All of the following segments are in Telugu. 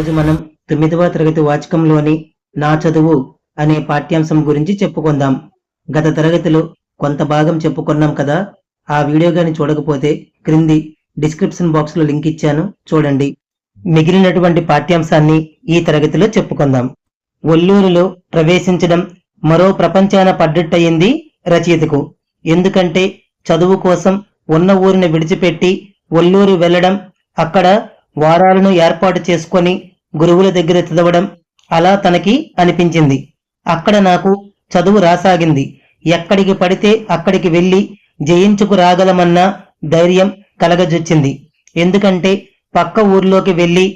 ఈరోజు మనం తొమ్మిదవ తరగతి వాచకంలోని నా చదువు అనే పాఠ్యాంశం గురించి చెప్పుకుందాం. గత తరగతిలో కొంత భాగం చెప్పుకున్నాం కదా? ఆ వీడియో గాని చూడకపోతే క్రింది డిస్క్రిప్షన్ బాక్స్లో లింక్ ఇచ్చాను చూడండి. మిగిలినటువంటి పాఠ్యాంశాన్ని ఈ తరగతిలో చెప్పుకుందాం. ఒల్లూరులో ప్రవేశించడం మరో ప్రపంచాన పడ్డట్టయింది రచయితకు. ఎందుకంటే చదువు కోసం ఉన్న ఊరిని విడిచిపెట్టి ఒల్లూరు వెళ్ళడం అక్కడ వారాలను ఏర్పాటు చేసుకొని గురువుల దగ్గర చదవడం అలా తనకి అనిపించింది. అక్కడ నాకు చదువు రాసాగింది. ఎక్కడికి పడితే అక్కడికి వెళ్ళి జయించుకు రాగలమన్న ధైర్యం కలగజొచ్చింది. ఎందుకంటే పక్క ఊర్లోకి వెళ్ళి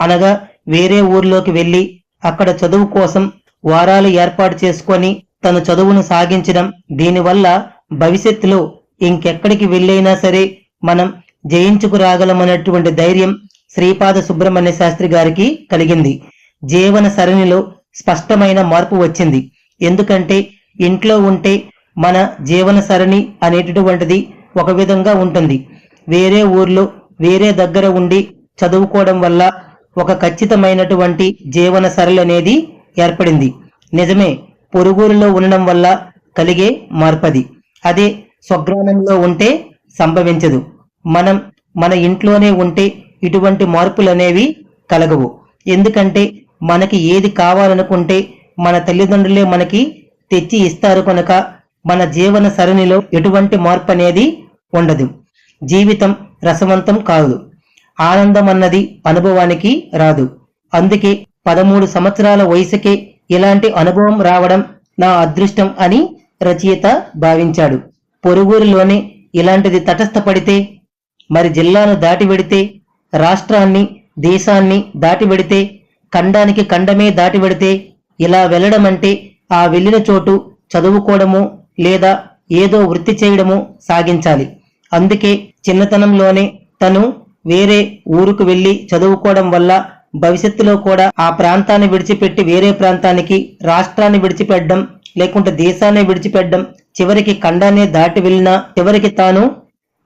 అనగా వేరే ఊర్లోకి వెళ్ళి అక్కడ చదువు కోసం వారాలు ఏర్పాటు చేసుకొని తన చదువును సాగించడం దీనివల్ల భవిష్యత్తులో ఇంకెక్కడికి వెళ్ళైనా సరే మనం జయించుకు రాగలమన్నటువంటి ధైర్యం శ్రీపాద సుబ్రహ్మణ్య శాస్త్రి గారికి కలిగింది. జీవన సరణిలో స్పష్టమైన మార్పు వచ్చింది. ఎందుకంటే ఇంట్లో ఉంటే మన జీవన సరణి అనేటటువంటిది ఒక విధంగా ఉంటుంది. వేరే ఊర్లో వేరే దగ్గర ఉండి చదువుకోవడం వల్ల ఒక ఖచ్చితమైనటువంటి జీవన సరళి అనేది ఏర్పడింది. నిజమే పొరుగురులో ఉండడం వల్ల కలిగే మార్పది. అదే స్వగ్రామంలో ఉంటే సంభవించదు. మనం మన ఇంట్లోనే ఉంటే ఇటువంటి మార్పులు అనేవి కలగవు. ఎందుకంటే మనకి ఏది కావాలనుకుంటే మన తల్లిదండ్రులే మనకి తెచ్చి ఇస్తారు కనుక మన జీవన సరణిలో ఎటువంటి మార్పు అనేది ఉండదు. జీవితం రసవంతం కాదు. ఆనందం అన్నది అనుభవానికి రాదు. అందుకే పదమూడు సంవత్సరాల వయసుకే ఇలాంటి అనుభవం రావడం నా అదృష్టం అని రచయిత భావించాడు. పొరుగురిలోనే ఇలాంటిది తటస్థపడితే మరి జిల్లాను దాటి వెడితే రాష్ట్రాన్ని దేశాన్ని దాటి వెడితే ఖండానికి ఖండమే దాటి వెడితే ఇలా వెళ్ళడం అంటే ఆ వెళ్ళిన చోటు చదువుకోవడము లేదా ఏదో వృత్తి చేయడము సాగించాలి. అందుకే చిన్నతనంలోనే తను వేరే ఊరుకు వెళ్ళి చదువుకోవడం వల్ల భవిష్యత్తులో కూడా ఆ ప్రాంతాన్ని విడిచిపెట్టి వేరే ప్రాంతానికి రాష్ట్రాన్ని విడిచిపెట్టడం లేకుంటే దేశాన్ని విడిచిపెట్టడం చివరికి ఖండాన్ని దాటి వెళ్ళినా చివరికి తాను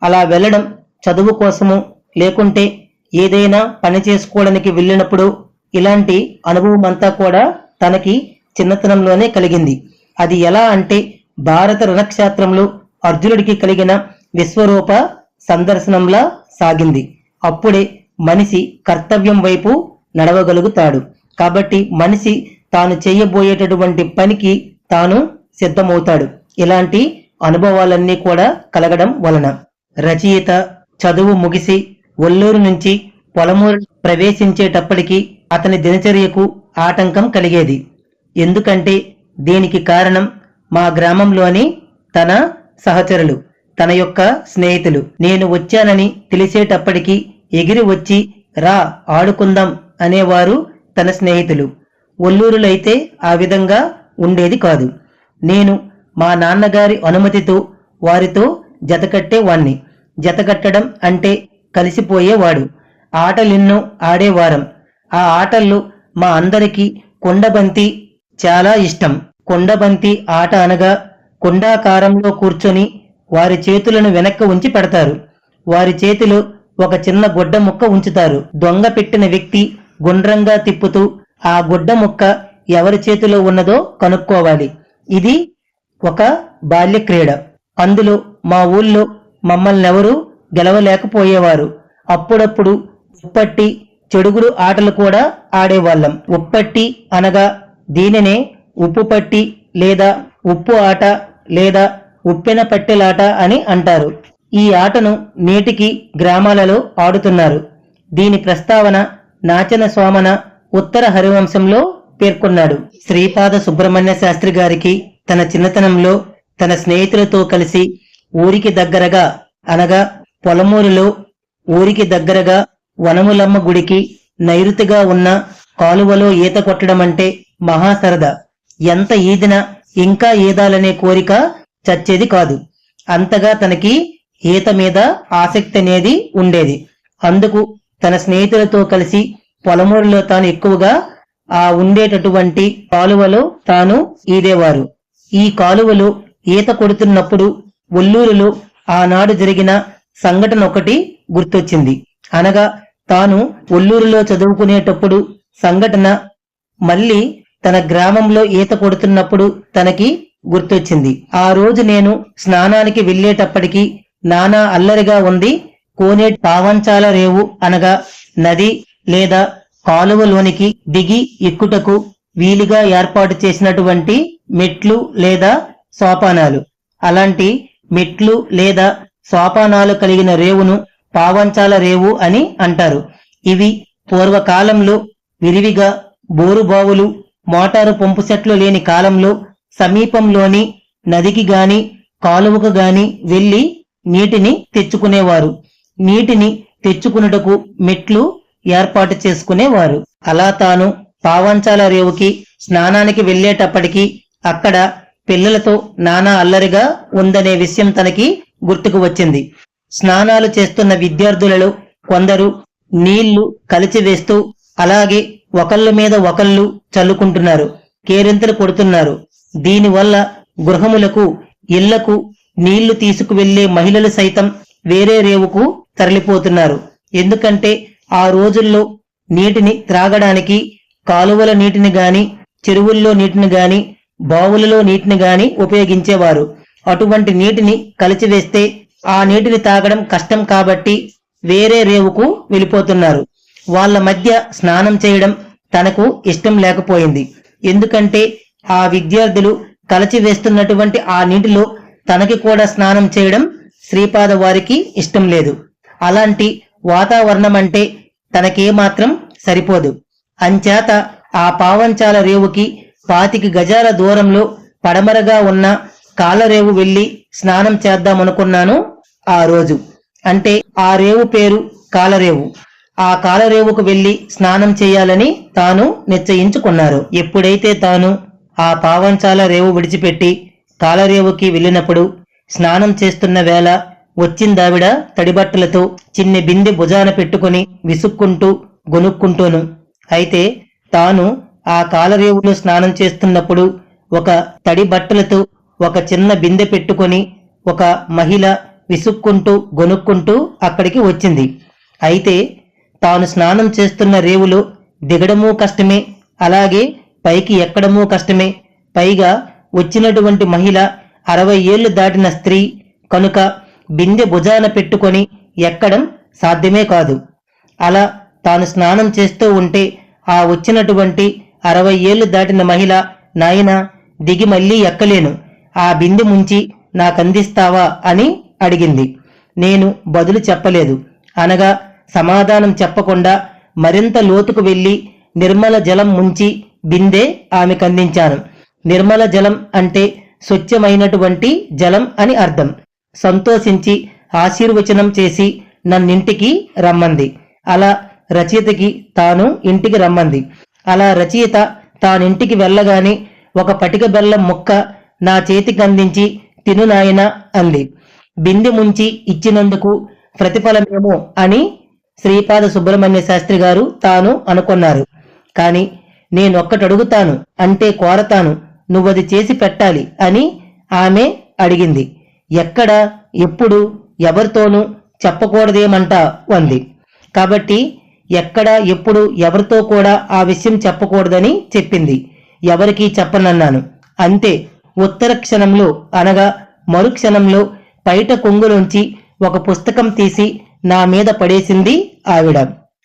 అలా వెళ్ళడం చదువు కోసము లేకుంటే ఏదైనా పని చేసుకోవడానికి వెళ్ళినప్పుడు ఇలాంటి అనుభవం అంతా కూడా తనకి చిన్నతనంలోనే కలిగింది. అది ఎలా అంటే భారత రణక్షేత్రంలో అర్జునుడికి కలిగిన విశ్వరూప సందర్శనంలా సాగింది. అప్పుడే మనిషి కర్తవ్యం వైపు నడవగలుగుతాడు. కాబట్టి మనిషి తాను చేయబోయేటటువంటి పనికి తాను సిద్ధమవుతాడు. ఇలాంటి అనుభవాలన్నీ కూడా కలగడం వలన. రచయిత చదువు ముగిసి ఒల్లూరు నుంచి పొలమూరు ప్రవేశించేటప్పటికి అతని దినచర్యకు ఆటంకం కలిగేది. ఎందుకంటే దీనికి కారణం మా గ్రామంలోని తన సహచరులు తన యొక్క స్నేహితులు. నేను వచ్చానని తెలిసేటప్పటికి ఎగిరి వచ్చి రా ఆడుకుందాం అనేవారు తన స్నేహితులు. ఒల్లూరులో అయితే ఆ విధంగా ఉండేది కాదు. నేను మా నాన్నగారి అనుమతితో వారితో జతకట్టేవాణ్ణి జతకట్టడం అంటే కలిసిపోయేవాడు. ఆటలెన్నో ఆడేవారం. ఆ ఆటల్లో మా అందరికీ కొండబంతి చాలా ఇష్టం. కొండబంతి ఆట అనగా కొండాకారంలో కూర్చొని వారి చేతులను వెనక్కి ఉంచి పెడతారు. వారి చేతిలో ఒక చిన్న గుడ్డ ముక్క ఉంచుతారు. దొంగ పెట్టిన వ్యక్తి గుండ్రంగా తిప్పుతూ ఆ గుడ్డ ముక్క ఎవరి చేతిలో ఉన్నదో కనుక్కోవాలి. ఇది ఒక బాల్య క్రీడ అందులో మా ఊళ్ళో మమ్మల్ని ఎవరు గెలవలేకపోయేవారు. అప్పుడప్పుడు ఉప్పట్టి చెడుగుడు ఆటలు కూడా ఆడేవాళ్ళం. ఉప్పట్టి అనగా దీనినే ఉప్పు పట్టి లేదా ఉప్పు ఆట లేదా ఉప్పెన పట్టెలాట అని అంటారు. ఈ ఆటను నేటికి గ్రామాలలో ఆడుతున్నారు. దీని ప్రస్తావన నాచన సోమన ఉత్తర హరివంశంలో పేర్కొన్నాడు. శ్రీపాద సుబ్రహ్మణ్య శాస్త్రి గారికి తన చిన్నతనంలో తన స్నేహితులతో కలిసి ఊరికి దగ్గరగా అనగా పొలమూరులో ఊరికి దగ్గరగా వనములమ్మ గుడికి నైరుతిగా ఉన్న కాలువలో ఈత కొట్టడం అంటే మహాసరదా ఎంత ఈదినా ఇంకా ఈదాలనే కోరిక చచ్చేది కాదు. అంతగా తనకి ఈత మీద ఆసక్తి అనేది ఉండేది. అందుకు తన స్నేహితులతో కలిసి పొలమూరులో తాను ఎక్కువగా ఆ ఉండేటటువంటి కాలువలో తాను ఈదేవారు. ఈ కాలువలో ఈత కొడుతున్నప్పుడు ఒల్లూరులో ఆనాడు జరిగిన సంఘటన ఒకటి గుర్తొచ్చింది. అనగా తాను ఒల్లూరులో చదువుకునేటప్పుడు సంఘటన మళ్ళీ తన గ్రామంలో ఈత కొడుతున్నప్పుడు తనకి గుర్తొచ్చింది. ఆ రోజు నేను స్నానానికి వెళ్ళేటప్పటికి నానా అల్లరిగా ఉంది. కోనే పావంచాల రేవు అనగా నది లేదా కాలువలోనికి దిగి ఎక్కుటకు వీలుగా ఏర్పాటు చేసినటువంటి మెట్లు లేదా సోపానాలు. అలాంటి మెట్లు లేదా సోపానాలు కలిగిన రేవును పావంచాల రేవు అని అంటారు. ఇవి పూర్వకాలంలో విరివిగా బోరుబావులు మోటారు పంపు సెట్లు లేని కాలంలో సమీపంలోని నదికి గాని కాలువకు గాని వెళ్ళి నీటిని తెచ్చుకునేవారు. నీటిని తెచ్చుకున్నటకు మెట్లు ఏర్పాటు చేసుకునేవారు. అలా తాను పావంచాల రేవుకి స్నానానికి వెళ్ళేటప్పటికి అక్కడ పిల్లలతో నానా అల్లరిగా ఉందనే విషయం తనకి గుర్తుకు వచ్చింది. స్నానాలు చేస్తున్న విద్యార్థులలో కొందరు నీళ్ళు కలిచివేస్తూ అలాగే ఒకళ్ళ మీద ఒకళ్ళు చల్లుకుంటున్నారు కేరింతలు కొడుతున్నారు. దీనివల్ల గృహములకు ఇళ్ళకు నీళ్ళు తీసుకువెళ్ళే మహిళలు సైతం వేరే రేవుకు తరలిపోతున్నారు. ఎందుకంటే ఆ రోజుల్లో నీటిని త్రాగడానికి కాలువల నీటిని గాని చెరువుల్లో నీటిని గాని బావులలో నీటిని గాని ఉపయోగించేవారు. అటువంటి నీటిని కలిచివేస్తే ఆ నీటిని తాగడం కష్టం కాబట్టి వేరే రేవుకు వెళ్ళిపోతున్నారు. వాళ్ళ మధ్య స్నానం చేయడం తనకు ఇష్టం లేకపోయింది. ఎందుకంటే ఆ విద్యార్థులు కలచి వేస్తున్నటువంటి ఆ నీటిలో తనకి కూడా స్నానం చేయడం శ్రీపాద వారికి ఇష్టం లేదు. అలాంటి వాతావరణం అంటే తనకేమాత్రం సరిపోదు. అంచేత ఆ పావంచాల రేవుకి పాతికి గజాల దూరంలో పడమరగా ఉన్న కాలరేవు వెళ్ళి స్నానం చేద్దామనుకున్నాను ఆ రోజు. అంటే ఆ రేవు పేరు కాలరేవు ఆ కాలరేవుకు వెళ్ళి స్నానం చేయాలని తాను నిశ్చయించుకున్నారు. ఎప్పుడైతే తాను ఆ పావంచాల రేవు విడిచిపెట్టి కాలరేవుకి వెళ్ళినప్పుడు స్నానం చేస్తున్న వేళ వచ్చిందావిడ తడిబట్టలతో చిన్ని బిందె భుజాన పెట్టుకుని విసుక్కుంటూ గొనుక్కుంటూను. అయితే తాను ఆ కాలరేవులో స్నానం చేస్తున్నప్పుడు ఒక తడి బట్టలతో ఒక చిన్న బిందె పెట్టుకొని ఒక మహిళ విసుక్కుంటూ గొనుక్కుంటూ అక్కడికి వచ్చింది. అయితే తాను స్నానం చేస్తున్న రేవులో దిగడమూ కష్టమే అలాగే పైకి ఎక్కడమూ కష్టమే. పైగా వచ్చినటువంటి మహిళ అరవై ఏళ్ళు దాటిన స్త్రీ కనుక బిందె భుజాన పెట్టుకొని ఎక్కడం సాధ్యమే కాదు. అలా తాను స్నానం చేస్తూ ఉంటే ఆ వచ్చినటువంటి అరవై ఏళ్ళు దాటిన మహిళ నాయన దిగి మళ్ళీ ఎక్కలేను. ఆ బిందె ముంచి నాకందిస్తావా అని అడిగింది. నేను బదులు చెప్పలేదు. అనగా సమాధానం చెప్పకుండా మరింత లోతుకు వెళ్ళి నిర్మల జలం ముంచి బిందె ఆమెకందించాను నిర్మల జలం అంటే స్వచ్ఛమైనటువంటి జలం అని అర్థం. సంతోషించి ఆశీర్వచనం చేసి నన్నింటికి రమ్మంది. అలా రచయితకి తాను ఇంటికి రమ్మంది. అలా రచయిత తానింటికి వెళ్ళగానే ఒక పటిక బెల్లం ముక్క నా చేతికి అందించి తిను నాయన అంది. బిందె ముంచి ఇచ్చినందుకు ప్రతిఫలమేమో అని శ్రీపాద సుబ్రహ్మణ్య శాస్త్రి గారు తాను అనుకున్నారు. కాని నేనొక్కటడుగుతాను అంటే కోరతాను నువ్వది చేసి పెట్టాలి అని ఆమె అడిగింది. ఎక్కడ ఎప్పుడు ఎవరితోనూ చెప్పకూడదేమంట వంది కాబట్టి ఎక్కడ ఎప్పుడు ఎవరితో కూడా ఆ విషయం చెప్పకూడదని చెప్పింది. ఎవరికీ చెప్పనన్నాను. అంతే ఉత్తర క్షణంలో అనగా మరుక్షణంలో పైట కొంగులోంచి ఒక పుస్తకం తీసి నా మీద పడేసింది ఆవిడ.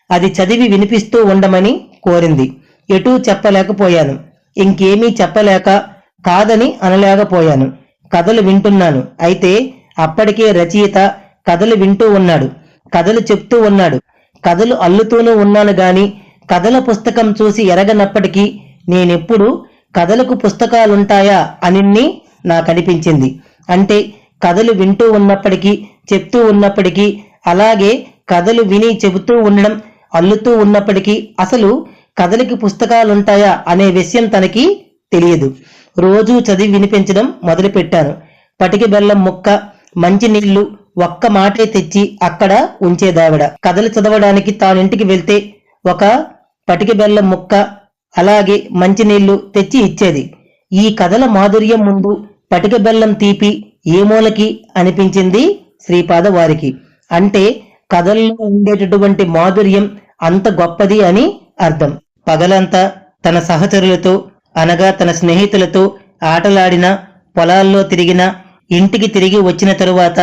అది చదివి వినిపిస్తూ ఉండమని కోరింది. ఎటూ చెప్పలేకపోయాను. ఇంకేమీ చెప్పలేక కాదని అనలేకపోయాను. కథలు వింటున్నాను. అయితే అప్పటికే రచయిత కథలు వింటూ ఉన్నాడు. కథలు చెప్తూ ఉన్నాడు. కథలు అల్లుతూనూ ఉన్నాను గాని కథల పుస్తకం చూసి ఎరగనప్పటికీ నేనెప్పుడు కథలకు పుస్తకాలుంటాయా అనిన్ని నాకనిపించింది. అంటే కథలు వింటూ ఉన్నప్పటికీ చెప్తూ ఉన్నప్పటికీ అలాగే కథలు విని చెబుతూ ఉండడం అల్లుతూ ఉన్నప్పటికీ అసలు కథలకి పుస్తకాలుంటాయా అనే విషయం తనకి తెలియదు. రోజూ చదివి వినిపించడం మొదలుపెట్టాను పటిక బెల్లం ముక్క మంచి నీళ్ళు ఒక్క మాటే తెచ్చి అక్కడ ఉంచేదావిడ. కథలు చదవడానికి తానింటికి వెళ్తే ఒక పటిక బెల్లం ముక్క అలాగే మంచినీళ్ళు తెచ్చి ఇచ్చేది. ఈ కథల మాధుర్యం ముందు పటిక బెల్లం తీపి ఏ మూలకి అనిపించింది? శ్రీపాద వారికి. అంటే కథల్లో ఉండేటటువంటి మాధుర్యం అంత గొప్పది అని అర్థం. పగలంతా తన సహచరులతో అనగా తన స్నేహితులతో ఆటలాడిన పొలాల్లో తిరిగిన ఇంటికి తిరిగి వచ్చిన తరువాత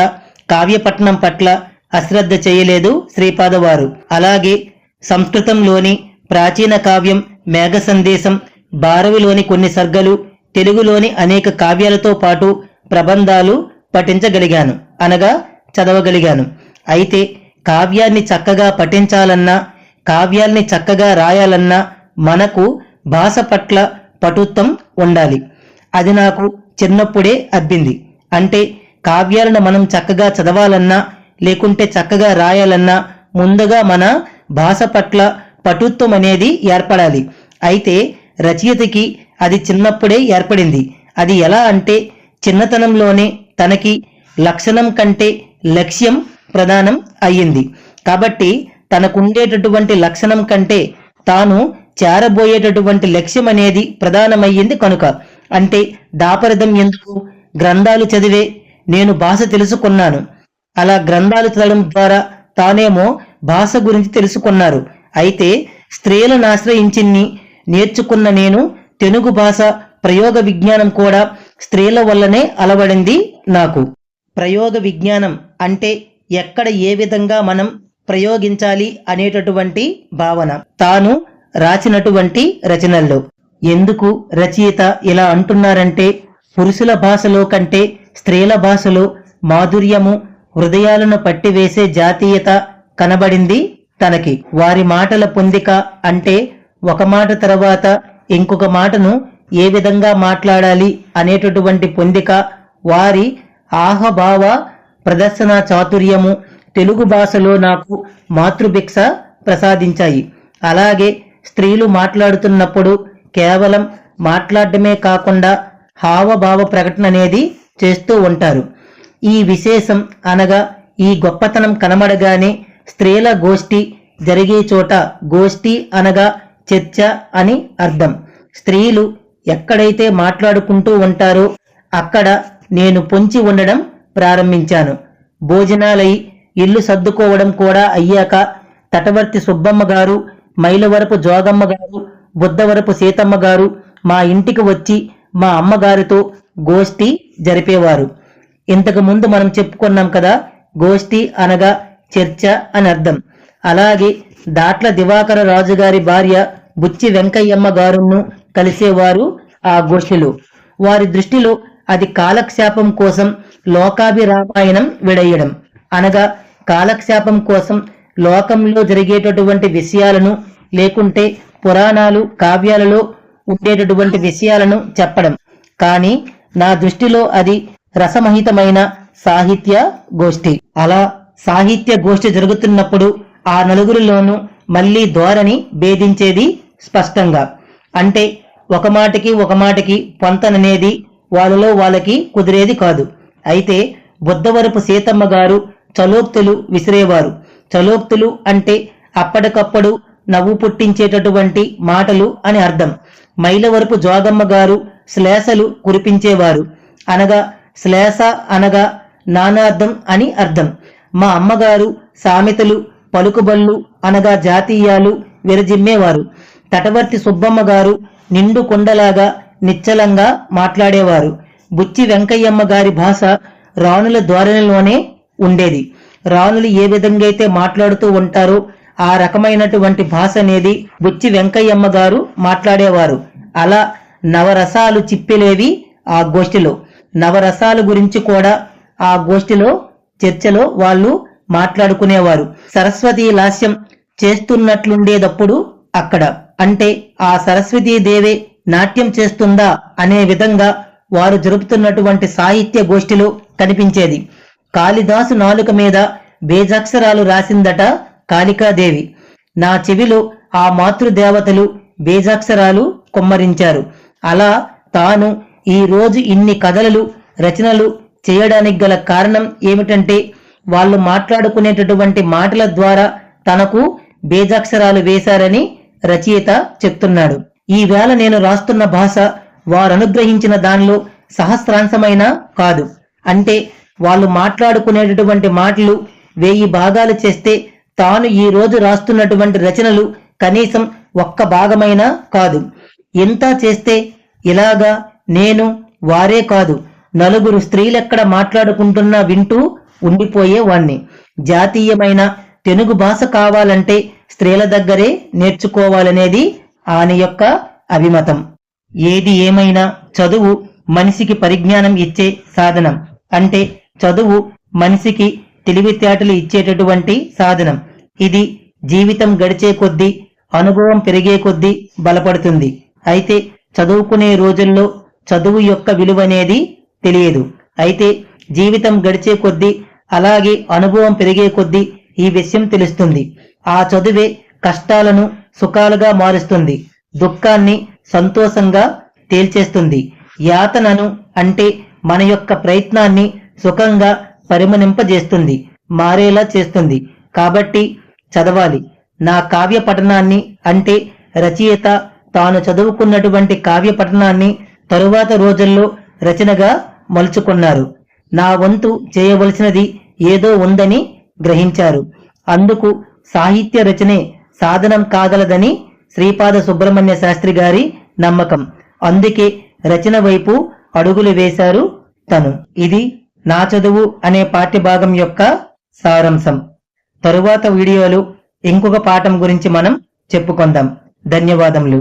కావ్యపట్నం పట్ల అశ్రద్ధ చేయలేదు శ్రీపాదవారు. అలాగే సంస్కృతంలోని ప్రాచీన కావ్యం మేఘ సందేశం భారవిలోని కొన్ని సర్గలు తెలుగులోని అనేక కావ్యాలతో పాటు ప్రబంధాలు పఠించగలిగాను అనగా చదవగలిగాను. అయితే కావ్యాన్ని చక్కగా పఠించాలన్నా కావ్యాల్ని చక్కగా రాయాలన్నా మనకు భాష పట్ల పటుత్వం ఉండాలి. అది నాకు చిన్నప్పుడే అబ్బింది. అంటే కావ్యాలను మనం చక్కగా చదవాలన్నా లేకుంటే చక్కగా రాయాలన్నా ముందుగా మన భాష పట్ల పటుత్వం అనేది ఏర్పడాలి. అయితే రచయితకి అది చిన్నప్పుడే ఏర్పడింది. అది ఎలా అంటే చిన్నతనంలోనే తనకి లక్షణం కంటే లక్ష్యం ప్రధానం అయ్యింది. కాబట్టి తనకుండేటటువంటి లక్షణం కంటే తాను చేరబోయేటటువంటి లక్ష్యం అనేది ప్రధానమయ్యింది కనుక. అంటే దాపరిదం ఎందుకు? గ్రంథాలు చదివే నేను భాష తెలుసుకున్నాను. అలా గ్రంథాలు చదవడం ద్వారా తానేమో భాష గురించి తెలుసుకున్నారు. అయితే స్త్రీలను ఆశ్రయించిన్ని నేర్చుకున్న నేను తెలుగు భాష ప్రయోగ విజ్ఞానం కూడా స్త్రీల వల్లనే అలవడింది నాకు. ప్రయోగ విజ్ఞానం అంటే ఎక్కడ ఏ విధంగా మనం ప్రయోగించాలి అనేటటువంటి భావన. తాను రాసినటువంటి రచనల్లో. ఎందుకు రచయిత ఇలా అంటున్నారంటే పురుషుల భాషలో కంటే స్త్రీల భాషలో మాధుర్యము హృదయాలను పట్టివేసే జాతీయత కనబడింది? తనకి. వారి మాటల పొందిక అంటే ఒక మాట తర్వాత ఇంకొక మాటను ఏ విధంగా మాట్లాడాలి అనేటటువంటి పొందిక వారి ఆహభావ ప్రదర్శన చాతుర్యము తెలుగు భాషలో నాకు మాతృభిక్ష ప్రసాదించాయి. అలాగే స్త్రీలు మాట్లాడుతున్నప్పుడు కేవలం మాట్లాడటమే కాకుండా హావభావ ప్రకటన అనేది చేస్తూ ఉంటారు. ఈ విశేషం అనగా ఈ గొప్పతనం కనబడగానే స్త్రీల గోష్ఠి జరిగే చోట గోష్ఠి అనగా చర్చ అని అర్థం. స్త్రీలు ఎక్కడైతే మాట్లాడుకుంటూ ఉంటారో అక్కడ నేను పొంచి ఉండడం ప్రారంభించాను. భోజనాలై ఇల్లు సర్దుకోవడం కూడా అయ్యాక తటవర్తి సుబ్బమ్మ గారు మైలవరపు జోగమ్మ గారు బుద్ధవరపు సీతమ్మ గారు మా ఇంటికి వచ్చి మా అమ్మగారితో గోష్ఠి జరిపేవారు. ఇంతకు ముందు మనం చెప్పుకున్నాం కదా గోష్ఠి అనగా చర్చ అని అర్థం అలాగే దాట్ల దివాకర రాజు గారి భార్య బుచ్చి వెంకయ్యమ్మ గారును కలిసేవారు ఆ గోష్ఠిలో. వారి దృష్టిలో అది కాలక్షేపం కోసం లోకాభిరామాయణం విడయ్యడం అనగా కాలక్షేపం కోసం లోకంలో జరిగేటటువంటి విషయాలను లేకుంటే పురాణాలు కావ్యాలలో ఉండేటటువంటి విషయాలను చెప్పడం. కానీ నా దృష్టిలో అది రసమహితమైన సాహిత్య గోష్ఠి. అలా సాహిత్య గోష్ఠి జరుగుతున్నప్పుడు ఆ నలుగురిలోనూ మళ్ళీ ధోరణి భేదించేది స్పష్టంగా. అంటే ఒక మాటకి ఒక మాటకి పొంతననేది వాళ్ళలో వాళ్ళకి కుదిరేది కాదు. అయితే బుద్ధవరపు సీతమ్మ గారు చలోక్తులు విసిరేవారు. చలోక్తులు అంటే అప్పటికప్పుడు నవ్వు పుట్టించేటటువంటి మాటలు అని అర్థం. మైలవరపు జోగమ్మ గారు శ్లేసలు కురిపించేవారు. అనగా శ్లేస అనగా నానార్థం అని అర్థం. మా అమ్మగారు సామెతలు పలుకుబళ్ళు అనగా జాతీయాలు విరజిమ్మేవారు తటవర్తి సుబ్బమ్మ గారు నిండు కొండలాగా నిశ్చలంగా మాట్లాడేవారు. బుచ్చి వెంకయ్యమ్మ గారి భాష రాణుల ధోరణిలోనే ఉండేది. రాణులు ఏ విధంగా అయితే మాట్లాడుతూ ఉంటారో ఆ రకమైనటువంటి భాష అనేది బుచ్చి వెంకయ్యమ్మ గారు మాట్లాడేవారు. అలా నవరసాలు చిప్పిలేవి ఆ గోష్ఠిలో. నవరసాల గురించి కూడా ఆ గోష్ఠిలో చర్చలో వాళ్ళు మాట్లాడుకునేవారు. సరస్వతి లాస్యం చేస్తున్నట్లుండేటప్పుడు అక్కడ. అంటే ఆ సరస్వతీ దేవే నాట్యం చేస్తుందా అనే విధంగా వారు జరుపుతున్నటువంటి సాహిత్య గోష్ఠిలో కనిపించేది. కాళిదాసు నాలుక మీద బేజాక్షరాలు రాసిందట కాళికాదేవి. నా చెవిలో ఆ మాతృదేవతలు బేజాక్షరాలు కొమ్మరించారు. అలా తాను ఈ రోజు ఇన్ని కథలు రచనలు చేయడానికి గల కారణం ఏమిటంటే వాళ్ళు మాట్లాడుకునేటటువంటి మాటల ద్వారా తనకు బేజాక్షరాలు వేశారని రచయిత చెప్తున్నాడు. ఈ వేళ నేను రాస్తున్న భాష వారు అనుగ్రహించిన దానిలో సహస్రాంశమైన కాదు. అంటే వాళ్ళు మాట్లాడుకునేటటువంటి మాటలు వెయ్యి భాగాలు చేస్తే తాను ఈ రోజు రాస్తున్నటువంటి రచనలు కనీసం ఒక్క భాగమైనా కాదు. ఎంత చేస్తే ఇలాగా నేను వారే కాదు. నలుగురు స్త్రీలెక్కడ మాట్లాడుకుంటున్నా వింటూ ఉండిపోయేవాణ్ణి జాతీయమైన తెలుగు భాష కావాలంటే స్త్రీల దగ్గరే నేర్చుకోవాలనేది ఆయన యొక్క అభిమతం. ఏది ఏమైనా చదువు మనిషికి పరిజ్ఞానం ఇచ్చే సాధనం. అంటే చదువు మనిషికి తెలివితేటలు ఇచ్చేటటువంటి సాధనం. ఇది జీవితం గడిచే కొద్దీ అనుభవం పెరిగే కొద్దీ బలపడుతుంది. అయితే చదువుకునే రోజుల్లో చదువు యొక్క విలువ అనేది తెలియదు. అయితే జీవితం గడిచే కొద్దీ అలాగే అనుభవం పెరిగే కొద్దీ ఈ విషయం తెలుస్తుంది. ఆ చదువే కష్టాలను సుఖాలుగా మారుస్తుంది. దుఃఖాన్ని సంతోషంగా తేల్చేస్తుంది. యాతనను అంటే మన యొక్క ప్రయత్నాన్ని సుఖంగా పరిమణింపజేస్తుంది మారేలా చేస్తుంది. కాబట్టి చదవాలి. నా కావ్య పఠనాన్ని అంటే రచయిత తాను చదువుకున్నటువంటి కావ్య పఠనాన్ని తరువాత రోజుల్లో రచనగా మలుచుకున్నారు. నా వంతు చేయవలసినది ఏదో ఉందని గ్రహించారు. అందుకు సాహిత్య రచనే సాధనం కాగలదని శ్రీపాద సుబ్రహ్మణ్య శాస్త్రి గారి నమ్మకం. అందుకే రచన వైపు అడుగులు వేశారు తను. ఇది నా చదువు అనే పాఠ్యభాగం యొక్క సారాంశం. తరువాత వీడియోలు ఇంకొక పాఠం గురించి మనం చెప్పుకుందాం. ధన్యవాదములు.